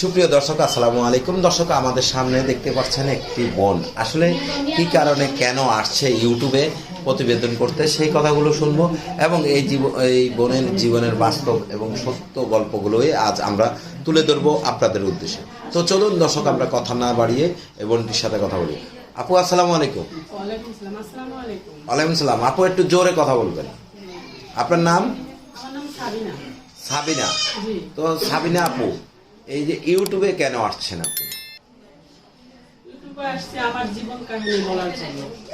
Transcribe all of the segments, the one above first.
সুপ্রিয় দর্শক আসসালামু আলাইকুম। দর্শক আমাদের সামনে দেখতে পাচ্ছেন একটি বোন। আসলে কি কারণে কেন আসছে ইউটিউবে প্রতিবেদন করতে সেই কথাগুলো শুনব এবং এই জীব এই বোনের জীবনের বাস্তব এবং সত্য গল্পগুলোই আজ আমরা তুলে ধরবো আপনাদের উদ্দেশ্যে। তো চলুন দর্শক আমরা কথা না বাড়িয়ে এই বোনটির সাথে কথা বলি। আপু আসসালামু আলাইকুম। ওয়ালাইকুম সালাম আলাইকুম। সালাম। আপু একটু জোরে কথা বলবেন। আপনার নাম? সাবিনা। সাবিনা। তো সাবিনা আপু এই যে ইউটিউবে কেন আসছেন আপনি?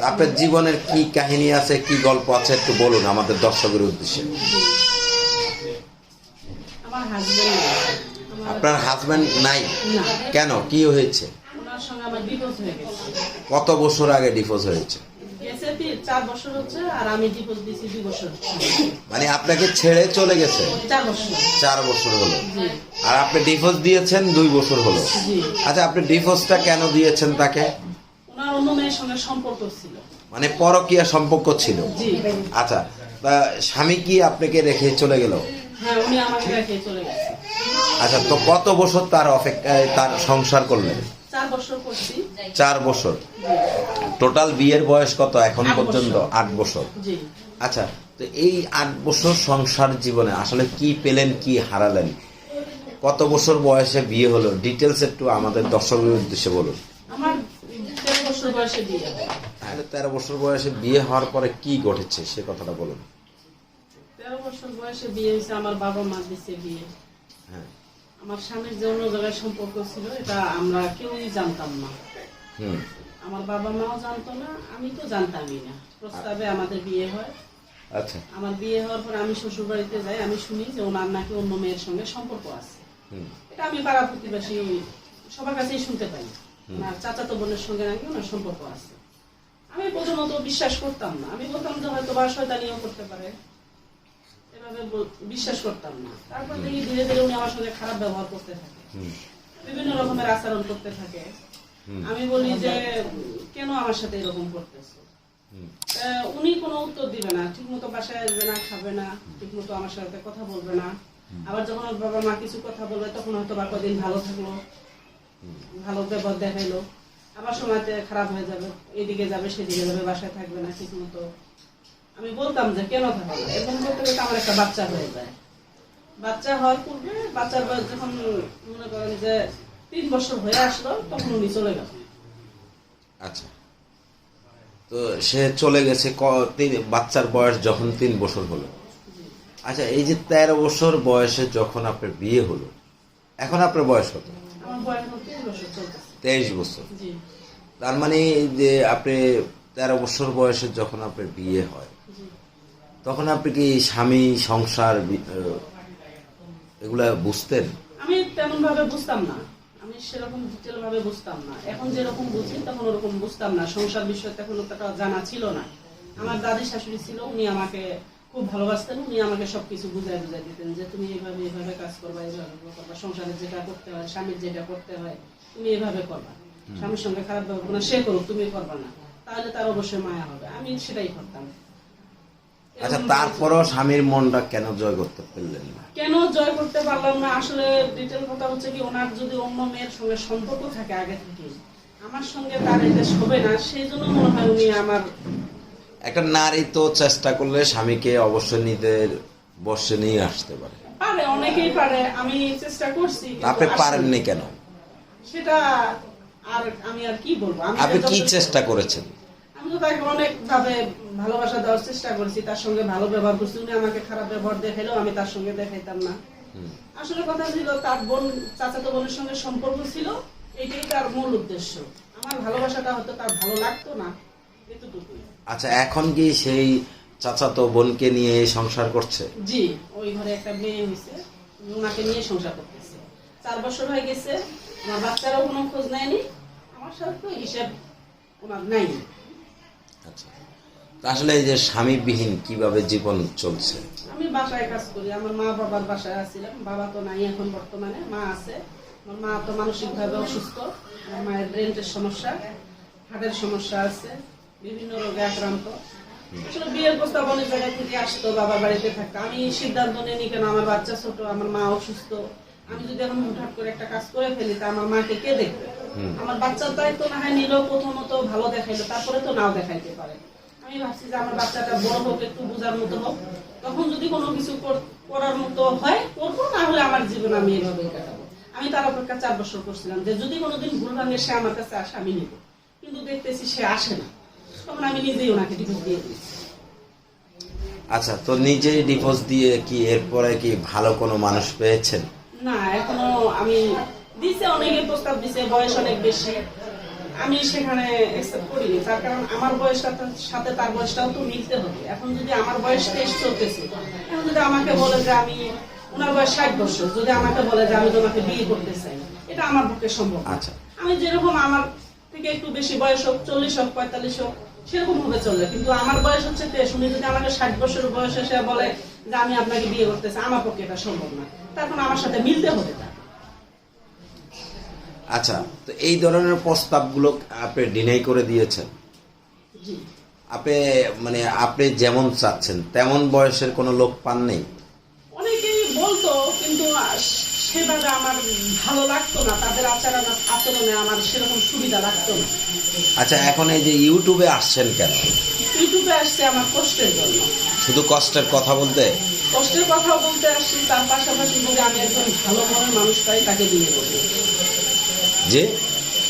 আপনার জীবনের কি কাহিনী আছে কি গল্প আছে একটু বলুন আমাদের দর্শকের উদ্দেশ্যে। আপনার হাজব্যান্ড নাই? না। কেন? কি হয়েছে? হয়ে কত বছর আগে ডিভোর্স হয়েছে? চার বছর হচ্ছে আর আমি ডিভোর্স দিয়েছি দুই বছর। মানে আপনাকে ছেড়ে চলে গেছে? চার বছর। চার বছর হলো। আর আপনি ডিভোর্স দিয়েছেন দুই বছর হলো। আচ্ছা আপনি ডিভোর্সটা কেন দিয়েছেন তাকে? ওনার অন্য মেয়ের সঙ্গে সম্পর্ক ছিল। মানে পরকীয়া সম্পর্ক ছিল। আচ্ছা তা স্বামী কি আপনাকে রেখে চলে গেল? হ্যাঁ উনি আমাকে রেখে চলে গেছে। আচ্ছা তো কত বছর তার অপেক্ষায় তার সংসার করলেন? চার বছর করছি। চার বছর। টোটাল বিয়ের বয়স কত? এখন পর্যন্ত আট বছর। আচ্ছা তো এই আট বছর সংসার জীবনে আসলে কি পেলেন কি হারালেন? কত বছর বয়সে বিয়ে হলো? ডিটেলস একটু আমাদের দর্শকের উদ্দেশ্যে বলুন। আমার তেরো বছর বয়সে বিয়ে তাহলে তেরো বছর বয়সে বিয়ে হওয়ার পরে কি ঘটেছে? সে কথাটা বলুন। তেরো বছর বয়সে বিয়ে হয়েছে আমার বাবা মা দিছে বিয়ে। হ্যাঁ। আমার স্বামীর যে অন্য জায়গায় সম্পর্ক ছিল এটা আমরা কেউই জানতাম না। আমার বাবা মাও জানতো না আমি তো জানতামই না। প্রস্তাবে আমাদের বিয়ে হয়। আচ্ছা। আমার বিয়ে হওয়ার পর আমি শ্বশুর বাড়িতে যাই আমি শুনি যে ওনার নাকি অন্য মেয়ের সঙ্গে সম্পর্ক আছে। এটা আমি পাড়া প্রতিবেশী সবার কাছেই শুনতে পাই। ওনার চাচাতো বোনের সঙ্গে নাকি ওনার সম্পর্ক আছে। আমি প্রথমত বিশ্বাস করতাম না। আমি বলতাম যে হয়তো বা শয়তানিও করতে পারে। এভাবে বিশ্বাস করতাম না। তারপর দেখি ধীরে ধীরে উনি আমার সঙ্গে খারাপ ব্যবহার করতে থাকে। বিভিন্ন রকমের আচরণ করতে থাকে। আমি বলি যে কেন আমার সাথে এরকম করতেছো? উনি কোনো উত্তর দিবে না ঠিক মতো বাসায় আসবে না খাবে না ঠিক মতো আমার সাথে কথা বলবে না। আবার যখন ওর বাবা মা কিছু কথা বলবে তখন হয়তো বা কদিন ভালো থাকল ভালো ব্যবহার দেখাইলো। আবার সময়তে খারাপ হয়ে যাবে এদিকে যাবে সেদিকে যাবে বাসায় থাকবে না ঠিক মতো আমি বলতাম যে কেন থাকবে না? এরকম করতে করতে আমার একটা বাচ্চা হয়ে যায়। বাচ্চা হওয়ার পূর্বে বাচ্চার বয়স যখন মনে করেন যে তিন বছর হয়ে আসলো তখন উনি চলে গেল আচ্ছা। তো সে চলে গেছে বাচ্চার বয়স যখন তিন বছর হলো। আচ্ছা এই যে তেরো বছর বয়সে যখন আপনার বিয়ে হলো এখন আপনার বয়স কত? তেইশ বছর তার মানে যে আপনি তেরো বছর বয়সে যখন আপনার বিয়ে হয় তখন আপনি কি স্বামী সংসার এগুলা বুঝতেন? আমি তেমন ভাবে বুঝতাম না। আমি সেরকম ডিটেল ভাবে বুঝতাম না। এখন যেরকম বুঝি তখন ওরকম বুঝতাম না। সংসার বিষয় তখন অতটা জানা ছিল না। আমার দাদি শাশুড়ি ছিল উনি আমাকে খুব ভালোবাসতেন উনি আমাকে সবকিছু বুঝাই বুঝাই দিতেন যে তুমি এইভাবে এইভাবে কাজ করবা এইভাবে করবা সংসারে যেটা করতে হয় স্বামীর যেটা করতে হয় তুমি এইভাবে করবা। স্বামীর সঙ্গে খারাপ ব্যবহার না, সে করুক তুমি করবা না। তাহলে তার অবশ্যই মায়া হবে। আমি সেটাই করতাম। আচ্ছা তারপরও স্বামীর মনটা কেন জয় করতে পারলেন না? কেন জয় করতে পারলাম না? আসলে ডিটেল কথা হচ্ছে কি ওনার যদি অন্য মেয়ের সঙ্গে সম্পর্ক থাকে আগে থেকে আমার সঙ্গে তার এটা হবে না সেই জন্য মনে হয় উনি আমার একটা নারী তো চেষ্টা করলে স্বামীকে অবশ্যই নিজের বসে নিয়ে আসতে পারে। পারে অনেকেই পারে আমি চেষ্টা করছি আপনি পারেননি কেন? সেটা আর আমি আর কি বলব? আপনি কি চেষ্টা করেছেন? আমি তো তাকে অনেক ভাবে ভালোবাসা দেওয়ার চেষ্টা করেছি তার সঙ্গে ভালো ব্যবহার করছি। উনি আমাকে খারাপ ব্যবহার দেখাইলেও আমি তার সঙ্গে দেখাইতাম না। আসলে কথা ছিল তার বোন চাচাতো বোনের সঙ্গে সম্পর্ক ছিল এটাই তার মূল উদ্দেশ্য। আমার ভালোবাসাটা হয়তো তার ভালো লাগতো না এতটুকুই। আচ্ছা এখন কি সেই চাচাতো বোনকে নিয়ে সংসার করছে? জি ওই ঘরে একটা মেয়ে হয়েছে ওনাকে নিয়ে সংসার করতেছে। চার বছর হয়ে গেছে আমার বাচ্চারাও কোনো খোঁজ নেয়নি আমার সাথে হিসেব ওনার নাই। আচ্ছা। আসলে এই যে স্বামীবিহীন কীভাবে জীবন চলছে? আমি বাসায় কাজ করি আমার মা বাবার বাসায় আছিলাম বাবা তো নাই এখন বর্তমানে মা আছে। আমার মা তো মানসিকভাবে অসুস্থ আমার মায়ের ব্রেনের সমস্যা হার্টের সমস্যা আছে বিভিন্ন রোগে আক্রান্ত। আসলে বিয়ের প্রস্তাব অনেক জায়গা থেকে আসতো বাবার বাড়িতে থাকতো। আমি সিদ্ধান্ত নিয়ে কেন আমার বাচ্চা ছোট আমার মা অসুস্থ। আমি যদি এখন হুটহাট করে একটা কাজ করে ফেলি তা আমার মাকে কে দেখবে। আমার বাচ্চার দায়িত্ব না হয় নিলেও প্রথমত ভালো দেখাইলো তারপরে তো নাও দেখাইতে পারে। আমি ভাবছি যে আমার বাচ্চাটা বড় হোক একটু বোঝার মতো হোক। তখন যদি কোনো কিছু করার মতো হয় করব না হলে আমার জীবন আমি এভাবেই কাটাবো। আমি তার অপেক্ষা চার বছর করছিলাম যে যদি কোনোদিন ভুল ভাঙে সে আমার কাছে আসে আমি নিব। কিন্তু দেখতেছি সে আসে না। তখন আমি নিজেই ওনাকে ডিভোর্স দিয়ে দিয়েছি। আচ্ছা তো নিজেই ডিভোর্স দিয়ে কি এরপরে কি ভালো কোনো মানুষ পেয়েছেন? না এখনও আমি দিছে অনেকে প্রস্তাব দিছে বয়স অনেক বেশি। আমি সেখানে অ্যাকসেপ্ট করিনি তার কারণ আমার বয়সটা সাথে তার বয়সটাও তো মিলতে হবে। এখন যদি আমার বয়স তেইশ চলতেছে এখন যদি আমাকে বলে যে আমি ওনার বয়স ষাট বছর যদি আমাকে বলে যে আমি তোমাকে বিয়ে করতে চাই এটা আমার পক্ষে সম্ভব। আচ্ছা। আমি যেরকম আমার থেকে একটু বেশি বয়স হোক চল্লিশ হোক পঁয়তাল্লিশ হোক সেরকম ভাবে চলবে কিন্তু আমার বয়স হচ্ছে তেইশ উনি যদি আমাকে ষাট বছর বয়স এসে বলে যে আমি আপনাকে বিয়ে করতে চাই আমার পক্ষে এটা সম্ভব না। তখন আমার সাথে মিলতে হবে আচ্ছা তো এই ধরনের প্রস্তাবগুলো আপনি ডিনাই করে দিয়েছেন। আপনি মানে আপনি যেমন চাচ্ছেন তেমন বয়সের কোনো লোক পান নেই? অনেকেই বলতো কিন্তু সেভাবে আমার ভালো লাগতো না তাদের আচরণ আচরণে আমার সেরকম সুবিধা লাগতো না। আচ্ছা এখন এই যে ইউটিউবে আসছেন কেন? ইউটিউবে আসছে আমার কষ্টের জন্য। শুধু কষ্টের কথা বলতে? কষ্টের কথাও বলতে আসছি তার পাশাপাশি যদি আমি একজন ভালো মনের মানুষ পাই তাকে বিয়ে করব যে?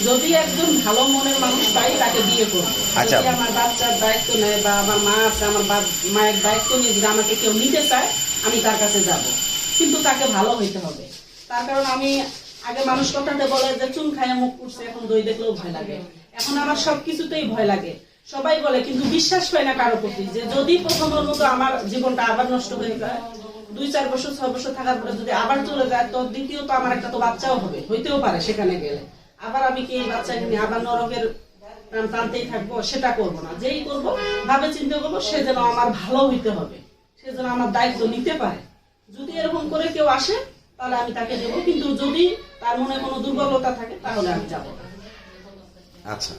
যদি একজন ভালো মনের মানুষ পাই তাকে বিয়ে করব। আচ্ছা। আমার বাচ্চার দায়িত্ব নেয় বা আমার মা আছে আমার মায়ের দায়িত্ব নিয়ে যদি আমাকে কেউ নিতে চায় আমি তার কাছে যাব। কিন্তু তাকে ভালো হইতে হবে। তার কারণ আমি আগে মানুষ কথাতে বলে যে চুন খায় মুখ করছে এখন দই দেখলেও ভয় লাগে। এখন আমার সব কিছুতেই ভয় লাগে। সবাই বলে কিন্তু বিশ্বাস পায় না কারও প্রতি যে যদি প্রথমের মতো আমার জীবনটা আবার নষ্ট হয়ে যায় দুই, চার বছর, ছয় বছর থাকার পরে যদি আবার চলে যায়, তো দ্বিতীয়ত আমার একটা তো বাচ্চাও হবে। হইতেও পারে সেখানে গেলে। আবার আমি কি এই বাচ্চা নিয়ে আবার নরকের টানতেই থাকব? সেটা করব না। যেই করব, ভাবে চিন্তা করব, সে যেন আমার ভালো হইতে হবে। সে যেন আমার দায়িত্ব নিতে পারে। যদি এরকম করে কেউ আসে, তাহলে আমি তাকে দেবো। কিন্তু যদি তার মনে কোনো দুর্বলতা থাকে, তাহলে আমি যাব আচ্ছা।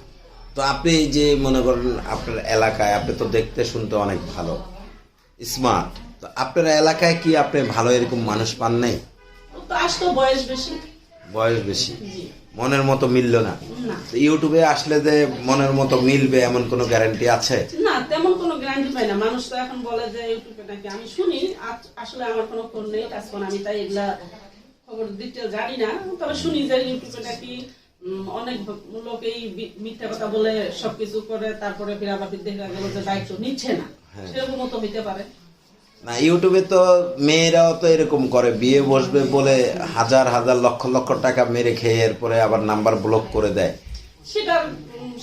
তো আপনি যে মনে করেন, আপনার এলাকায় আপনি তো দেখতে শুনতে অনেক ভালো। স্মার্ট। তো আপনার এলাকায় কি আপনি ভালো এরকম মানুষ পান নাই? তো বয়স বেশি। বয়স বেশি? মনের মতো মিলল না? ইউটিউবে আসলে যে মনের মতো মিলবে এমন কোনো গ্যারান্টি আছে? না তেমন কোনো গ্যারান্টি পাই না। মানুষ তো এখন বলে যে ইউটিউবে নাকি আমি শুনি আসলে আমার কোনো ফোন নেই আমি তাই এগুলা খবর ডিটেল জানি না। তবে শুনি যে ইউটিউবে নাকি অনেক লোকেই মিথ্যা কথা বলে সবকিছু করে তারপরে ফিরাবাতির দেখা গেল যে দায়িত্ব নিচ্ছে না। হ্যাঁ। সেরকম তো হইতে পারে। না ইউটিউবে তো মেয়েরাও তো এরকম করে বিয়ে বসবে বলে হাজার হাজার লক্ষ লক্ষ টাকা মেরে খেয়ে এরপরে আবার নাম্বার ব্লক করে দেয়। সেটার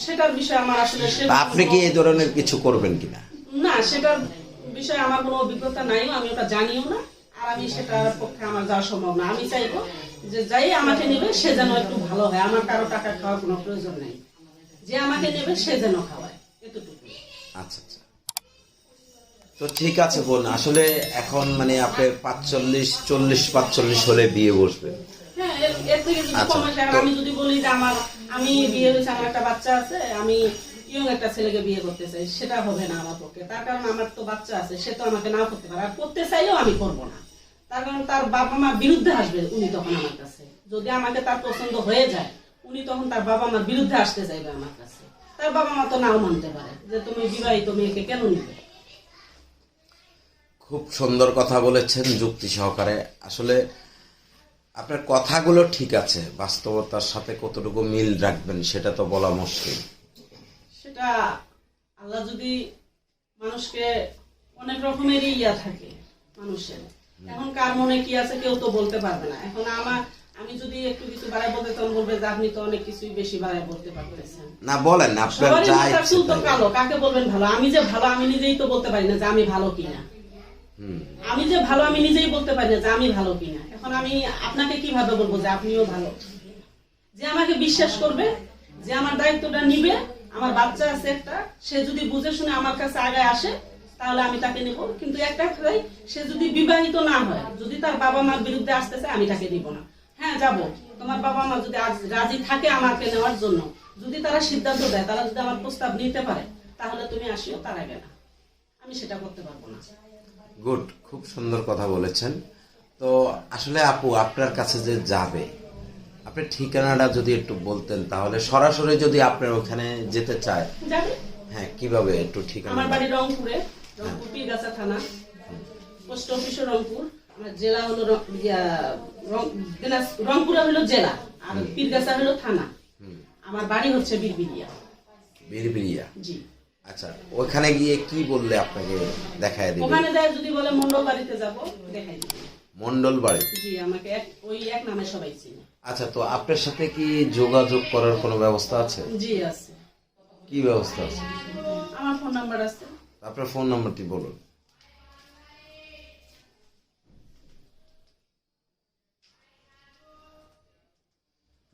সেটার বিষয়ে আমার আসলে আপনি কি এই ধরনের কিছু করবেন কিনা? না সেটার বিষয়ে আমার কোনো অভিজ্ঞতা নাই আমি ওটা জানিও না আর আমি সেটার পক্ষে আমার যাওয়া সম্ভব না। আমি চাইব যে যাই আমাকে নেবে সে যেন একটু ভালো হয়। আমার কারও টাকা খাওয়ার কোনো প্রয়োজন নেই। যে আমাকে নেবে সে যেন খাওয়ায় এতটুকু আচ্ছা আচ্ছা তো ঠিক আছে বোন। আসলে এখন মানে আপনি পাঁচচল্লিশ চল্লিশ পাঁচচল্লিশ হলে বিয়ে বসবে। হ্যাঁ আচ্ছা, কম কারণ তো- আমি যদি বলি যে আমার আমি বিয়ে হয়েছে আমার একটা বাচ্চা আছে আমি ইয়ং একটা ছেলেকে বিয়ে করতে চাই সেটা হবে না আমার পক্ষে। তার কারণ আমার তো বাচ্চা আছে সে তো আমাকে নাও করতে পারে। আর করতে চাইলেও আমি করব না। তার কারণ তার বাবা মা বিরুদ্ধে আসবে উনি তখন আমার কাছে। যদি আমাকে তার পছন্দ হয়ে যায় উনি তখন তার বাবা মার বিরুদ্ধে আসতে চাইবে আমার কাছে। তার বাবা মা তো নাও মানতে পারে যে তুমি বিবাহিত মেয়েকে কেন নিবে? খুব সুন্দর কথা বলেছেন যুক্তি সহকারে। আসলে আপনার কথাগুলো ঠিক আছে বাস্তবতার সাথে কতটুকু মিল রাখবেন সেটা তো বলা মুশকিল। সেটা আল্লাহ যদি মানুষকে অনেক রকমেরই ইয়া থাকে মানুষের। এখন কার মনে কি আছে কেউ তো বলতে পারবে না। এখন আমার আমি যদি একটু কিছু বাড়ায় বলতে তখন বলবে যে আপনি তো অনেক কিছুই বেশি বাড়ায় বলতে পারতেছেন না বলেন আপনার যা তো কালো কাকে বলবেন ভালো? আমি যে ভালো আমি নিজেই তো বলতে পারি না যে আমি ভালো কিনা। আমি যে ভালো, আমি নিজেই বলতে পারি না যে আমি ভালো কিনা। এখন আমি আপনাকে কীভাবে বলব যে আপনিও ভালো? যে আমাকে বিশ্বাস করবে, যে আমার দায়িত্বটা নিবে, আমার বাচ্চা আছে একটা, সে যদি বুঝে শুনে আমার কাছে আগে আসে, তাহলে আমি তাকে নেব। কিন্তু একটা কথাই সে যদি বিবাহিত না হয়, যদি তার বাবা মার বিরুদ্ধে আসতে চায়, আমি তাকে নিব না। হ্যাঁ যাব। তোমার বাবা মা যদি আজ রাজি থাকে আমাকে নেওয়ার জন্য, যদি তারা সিদ্ধান্ত দেয়, তারা যদি আমার প্রস্তাব নিতে পারে, তাহলে তুমি আসিও, তার আগে না। আমি সেটা করতে পারব না। গুড খুব সুন্দর কথা বলেছেন। তো আসলে আপু আপনার কাছে যে যাবে আপনার ঠিকানাটা যদি একটু বলতেন তাহলে সরাসরি যদি আপনার ওখানে যেতে চায়। হ্যাঁ কীভাবে একটু ঠিকানা আমার বাড়ি রংপুরে রংপুর পীরগাছা থানা। Post office Rangpur. আমার জেলা হলো রংপুরে হলো জেলা আর পীরগাছা হলো থানা। আমার বাড়ি হচ্ছে বীরবিরিয়া বিরবিরিয়া জি। আচ্ছা ওখানে গিয়ে কি বললে আপনাকে দেখায় দিবে? ওখানে দেয় যদি বলে মন্ডল বাড়িতে যাব দেখাই দিবে। মন্ডল বাড়ি জি আমাকে এক ওই এক নামে সবাই চিনে। আচ্ছা তো আপনার সাথে কি যোগাযোগ করার কোনো ব্যবস্থা আছে? জি আছে। কি ব্যবস্থা আছে? আমার ফোন নাম্বার আছে। আপনার ফোন নাম্বারটি বলুন।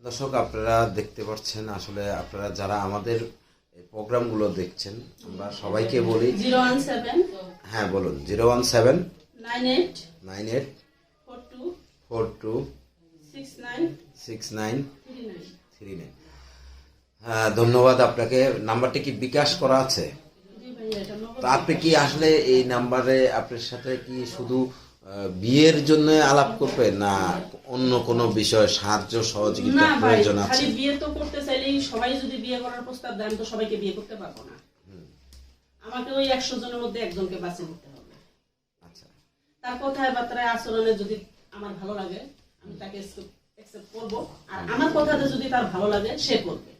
দর্শক আপনারা দেখতে পাচ্ছেন আসলে আপনারা যারা আমাদের এই প্রোগ্রামগুলো দেখছেন আমরা সবাইকে বলি। জিরো ওয়ান সেভেন হ্যাঁ বলুন zero one seven nine eight nine eight four two four two six nine six nine three nine হ্যাঁ ধন্যবাদ আপনাকে। নাম্বারটি কি বিকাশ করা আছে? তো আপনি কি আসলে এই নাম্বারে আপনার সাথে কি শুধু বিয়ের জন্য আলাপ করবেন না অন্য কোনো বিষয়ে সাহায্য সহযোগিতা প্রয়োজন আছে? খালি বিয়ে তো করতে চাইলেই সবাই যদি বিয়ে করার প্রস্তাব দেন তো সবাইকে বিয়ে করতে পারব না। আমাকে ওই একশো জনের মধ্যে একজনকে বাঁচিয়ে নিতে হবে। আচ্ছা। তার কথায় বার্তায় আচরণে যদি আমার ভালো লাগে আমি তাকে অ্যাকসেপ্ট করব। আর আমার কথাতে যদি তার ভালো লাগে সে করবে।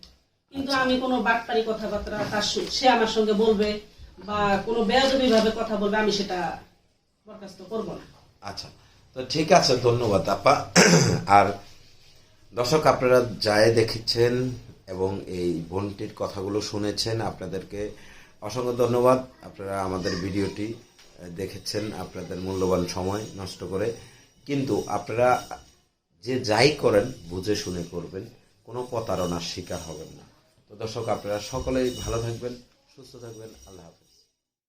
কিন্তু আমি কোনো বাটপারি কথাবার্তা তার সে আমার সঙ্গে বলবে বা কোনো বেয়াদবি ভাবে কথা বলবে আমি সেটা আচ্ছা তো ঠিক আছে, ধন্যবাদ, আপা। আর দর্শক, আপনারা যায় দেখেছেন এবং এই বোনটির কথাগুলো শুনেছেন, আপনাদেরকে অসংখ্য ধন্যবাদ। আপনারা আমাদের ভিডিওটি দেখেছেন, আপনাদের মূল্যবান সময় নষ্ট করে। কিন্তু আপনারা যে যাই করেন, বুঝে শুনে করবেন, কোনো প্রতারণার শিকার হবেন না। তো দর্শক, আপনারা সকলেই ভালো থাকবেন, সুস্থ থাকবেন, আল্লাহ হাফেজ।